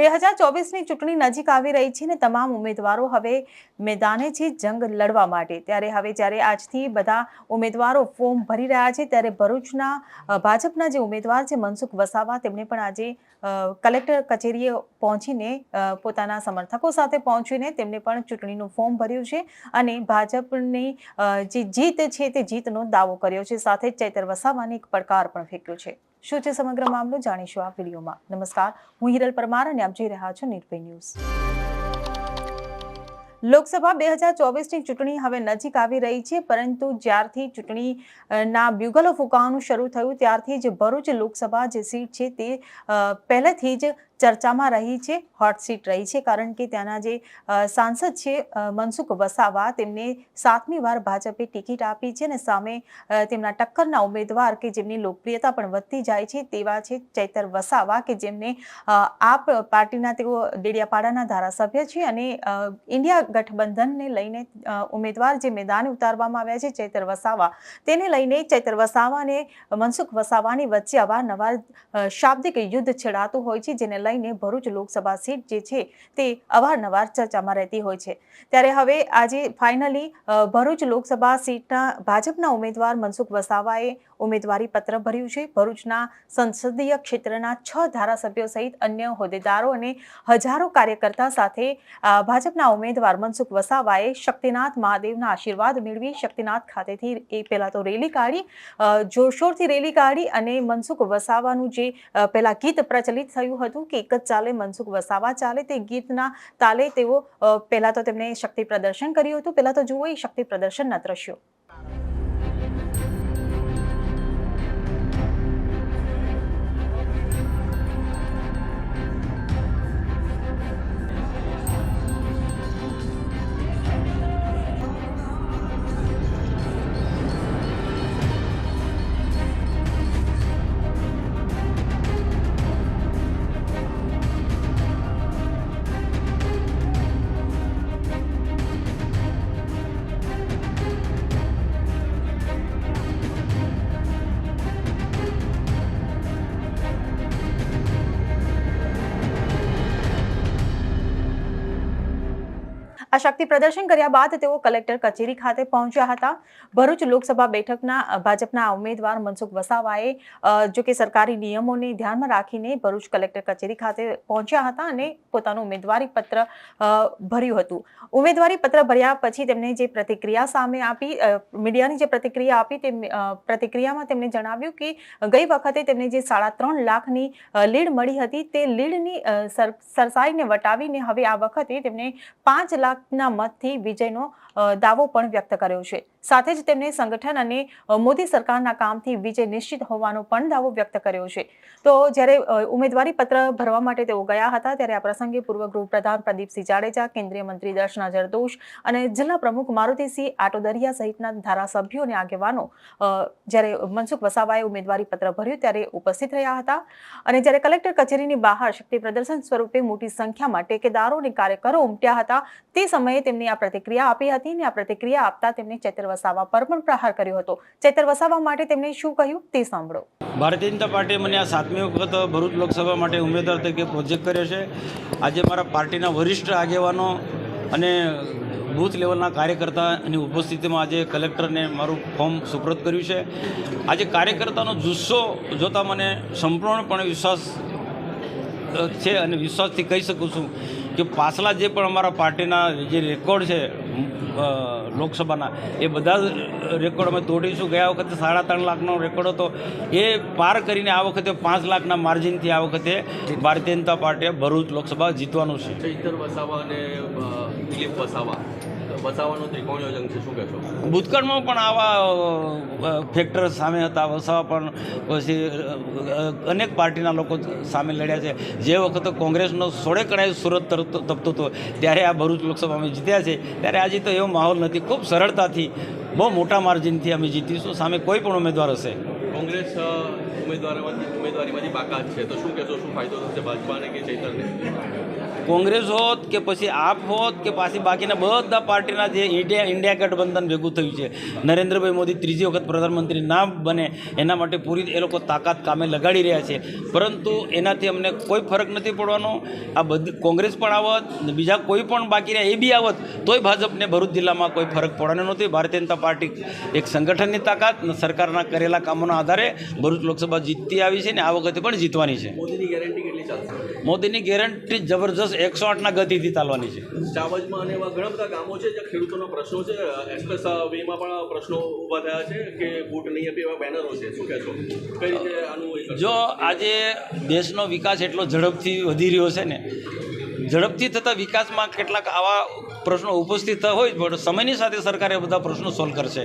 બે હજાર ચોવીસની ચૂંટણી નજીક આવી રહી છે ને તમામ ઉમેદવારો હવે મેદાને છે જંગ લડવા માટે. ત્યારે હવે જ્યારે આજથી બધા ઉમેદવારો ફોર્મ ભરી રહ્યા છે, ત્યારે ભરૂચના ભાજપના જે ઉમેદવાર છે મનસુખ વસાવા, તેમણે પણ આજે કલેક્ટર કચેરીએ પહોંચીને પોતાના સમર્થકો સાથે પહોંચીને તેમણે પણ ચૂંટણીનું ફોર્મ ભર્યું છે અને ભાજપની જે જીત છે તે જીતનો દાવો કર્યો છે. સાથે ચૈતર વસાવાને એક પડકાર પણ ફેંક્યો છે. શું છે સમગ્ર મામલો જાણીશું આ વિડીયોમાં. નમસ્કાર, હું હિરલ પરમાર અને આપ જોઈ રહ્યા છો નિર્ભય ન્યૂઝ. લોકસભા બે હજાર ચોવીસની ચૂંટણી હવે નજીક આવી રહી છે, પરંતુ જ્યારથી ચૂંટણીના બ્યુગલો ફૂંકાવાનું શરૂ થયું, ત્યારથી જ ભરૂચ લોકસભા જે સીટ છે તે પહેલેથી જ ચર્ચામાં રહી છે હોટ સીટ રહી છે, કારણ કે ત્યાંના જે સાંસદ છે મનસુખ વસાવા તેમને સાતમી વાર ભાજપે ટિકિટ આપી છે અને સામે તેમના ટક્કરના ઉમેદવાર કે જેમની લોકપ્રિયતા પણ વધતી જાય છે તેવા છે ચૈતર વસાવા કે જેમને આપ પાર્ટીના તેઓ ડેડિયાપાડાના ધારાસભ્ય છે અને ઇન્ડિયા ગઠબંધનને લઈને ઉમેદવાર જે મેદાને ઉતારવામાં આવ્યા છે ચૈતર વસાવા તેને લઈને ચૈતર વસાવા અને મનસુખ વસાવાની વચ્ચે અવારનવાર શાબ્દિક યુદ્ધ છેડાતું હોય છે જેને લઈને ભરૂચ લોકસભા સીટ જે છે તે અવારનવાર ચર્ચામાં રહેતી હોય છે. ત્યારે હવે આજે ફાઇનલી ભરૂચ લોકસભા સીટના ભાજપના ઉમેદવાર મનસુખ વસાવાએ ઉમેદવારી પત્ર ભર્યું છે. ભરૂચના સંસદીય ક્ષેત્રના છ ધારાસભ્યો સહિત અન્ય હોદ્દેદારો અને હજારો કાર્યકર્તા સાથે ભાજપના ઉમેદવાર મનસુખ વસાવાએ શક્તિનાથ મહાદેવના આશીર્વાદ મેળવી શક્તિનાથ ખાતેથી એ પહેલાં તો રેલી કાઢી જોરશોરથી રેલી કાઢી અને મનસુખ વસાવાનું જે પહેલાં ગીત પ્રચલિત થયું હતું કે એક જ ચાલે, મનસુખ વસાવા ચાલે તે ગીતના તાલે તેઓ પહેલાં તો તેમણે શક્તિ પ્રદર્શન કર્યું હતું, પહેલા તો જુઓ એ શક્તિ પ્રદર્શનના દ્રશ્યો. શક્તિ પ્રદર્શન કર્યા બાદ તેઓ કલેક્ટર કચેરી ખાતે પહોંચ્યા હતા. ભરૂચ લોકસભા બેઠકના ભાજપના ઉમેદવાર મનસુખ વસાવાએ જો કે સરકારી નિયમોને ધ્યાનમાં રાખીને ભરૂચ કલેક્ટર કચેરી ખાતે પહોંચ્યા હતા અને પોતાનું ઉમેદવારી પત્ર ભર્યું હતું. ઉમેદવારી પત્ર ભર્યા પછી તેમણે જે પ્રતિક્રિયા સામે આપી મીડિયાની જે પ્રતિક્રિયા આપી તે પ્રતિક્રિયામાં તેમણે જણાવ્યું કે ગઈ વખતે તેમને જે સાડા ત્રણ લાખની લીડ મળી હતી તે લીડની સરસાઈને વટાવીને હવે આ વખતે તેમને પાંચ લાખના મતથી વિજયનો દાવો પણ વ્યક્ત કર્યો છે. સાથે જ તેમણે સંગઠન અને મોદી સરકારના કામથી વિજય નિશ્ચિત હોવાનો પણ દાવો વ્યક્ત કર્યો છે. તો જ્યારે ઉમેદવારી પત્ર ભરવા માટે તેઓ ગયા હતા, ત્યારે આ પ્રસંગે પૂર્વ ગૃહપ્રધાન પ્રદીપસિંહ જાડેજા, કેન્દ્રીય મંત્રી દર્શના જરદોશ અને જિલ્લા પ્રમુખ મારુતિસિંહ આટોદરિયા સહિતના ધારાસભ્યો અને આગેવાનો જ્યારે મનસુખ વસાવાએ ઉમેદવારી પત્ર ભર્યું ત્યારે ઉપસ્થિત રહ્યા હતા. અને જ્યારે કલેક્ટર કચેરીની બહાર શક્તિ પ્રદર્શન સ્વરૂપે મોટી સંખ્યામાં ટેકેદારો અને કાર્યકરો ઉમટ્યા હતા, તે સમયે તેમની આ પ્રતિક્રિયા આપી હતી. અને આ પ્રતિક્રિયા આપતા તેમણે ચેતર વસાવા પર પણ પ્રહાર કર્યો હતો. ચેતર વસાવા માટે તેમણે શું કહ્યું તે સાંભળો. ભારતીય જનતા પાર્ટીએ મને આ સાતમી વખત ભરૂચ લોકસભા માટે ઉમેદવાર તરીકે પ્રોજેક્ટ કર્યો છે. આજે મારા પાર્ટીના વરિષ્ઠ આગેવાનો અને બૂથ લેવલના કાર્યકર્તાની ઉપસ્થિતિમાં આજે કલેક્ટરને મારું ફોર્મ સુપ્રત કર્યું છે. આજે કાર્યકર્તાનો જુસ્સો જોતાં મને સંપૂર્ણપણે વિશ્વાસ છે અને વિશ્વાસથી કહી શકું છું કે પાછલા જે પણ અમારા પાર્ટીના જે રેકોર્ડ છે લોકસભાના એ બધા જ રેકોર્ડ અમે તોડીશું. ગયા વખતે સાડા ત્રણ લાખનો રેકોર્ડ હતો. એ પાર કરીને આ વખતે પાંચ લાખના માર્જિનથી આ વખતે ભારતીય જનતા પાર્ટીએ ભરૂચ લોકસભા જીતવાનું છે. વસાવા અને દિલીપ વસાવા. ત્રિકોણીય જંગ છે શું કહેશો? ભૂતકાળમાં પણ આવા ફેક્ટર સામે હતા. વસાવા પણ પછી અનેક પાર્ટીના લોકો સામે લડ્યા છે. જે વખતે કોંગ્રેસનો સોળે કડાય સુરત તરત તપતો હતો ત્યારે આ ભરૂચ લોકસભા અમે જીત્યા છે. ત્યારે આજે તો એવો માહોલ નથી. ખૂબ સરળતાથી બહુ મોટા માર્જિનથી અમે જીતીશું. સામે કોઈ પણ ઉમેદવાર હશે. કોંગ્રેસ ઉમેદવારોમાંથી ઉમેદવારીમાંથી બાકાત છે. તો શું કહેશો, શું ફાયદો થશે ભાજપાને કે ચૈતરને? કોંગ્રેસ હોત કે પછી આપ હોત કે પાછી બાકીના બધા પાર્ટીના જે ઇન્ડિયા ઇન્ડિયા ગઠબંધન ભેગું થયું છે, નરેન્દ્રભાઈ મોદી ત્રીજી વખત પ્રધાનમંત્રી ના બને, એના માટે પૂરી એ લોકો તાકાત કામે લગાડી રહ્યા છે. પરંતુ એનાથી અમને કોઈ ફરક નથી પડવાનો. આ બધી કોંગ્રેસ પણ આવત બીજા કોઈ પણ બાકી રહ્યા, એ બી આવત, તોય ભાજપને ભરૂચ જિલ્લામાં કોઈ ફરક પડવાનો નથી. ભારતીય જનતા પાર્ટી એક સંગઠનની તાકાત સરકારના કરેલા કામોના આધારે ભરૂચ લોકસભા જીતતી આવી છે ને આ વખતે પણ જીતવાની છે. મોદીની ગેરંટી કેટલી ચાલશે? મોદીની ગેરંટી જબરજસ્ત એકસો આઠના ગતિથી ચાલવાની છે. ચાવજમાં અને એવા ઘણા બધા ગામો છે જ્યાં ખેડૂતોના પ્રશ્નો છે. એક્સપ્રેસ વેમાં પણ પ્રશ્નો ઊભા થયા છે કે બૂટ નહીં આપે એવા બેનરો છે. શું કહેશો? કઈ રીતે આનું જો આજે દેશનો વિકાસ એટલો ઝડપથી વધી રહ્યો છે ને ઝડપથી થતા વિકાસમાં કેટલાક આવા પ્રશ્નો ઉપસ્થિત થતા હોય પણ સમયની સાથે સરકાર એ બધા પ્રશ્નો સોલ્વ કરશે.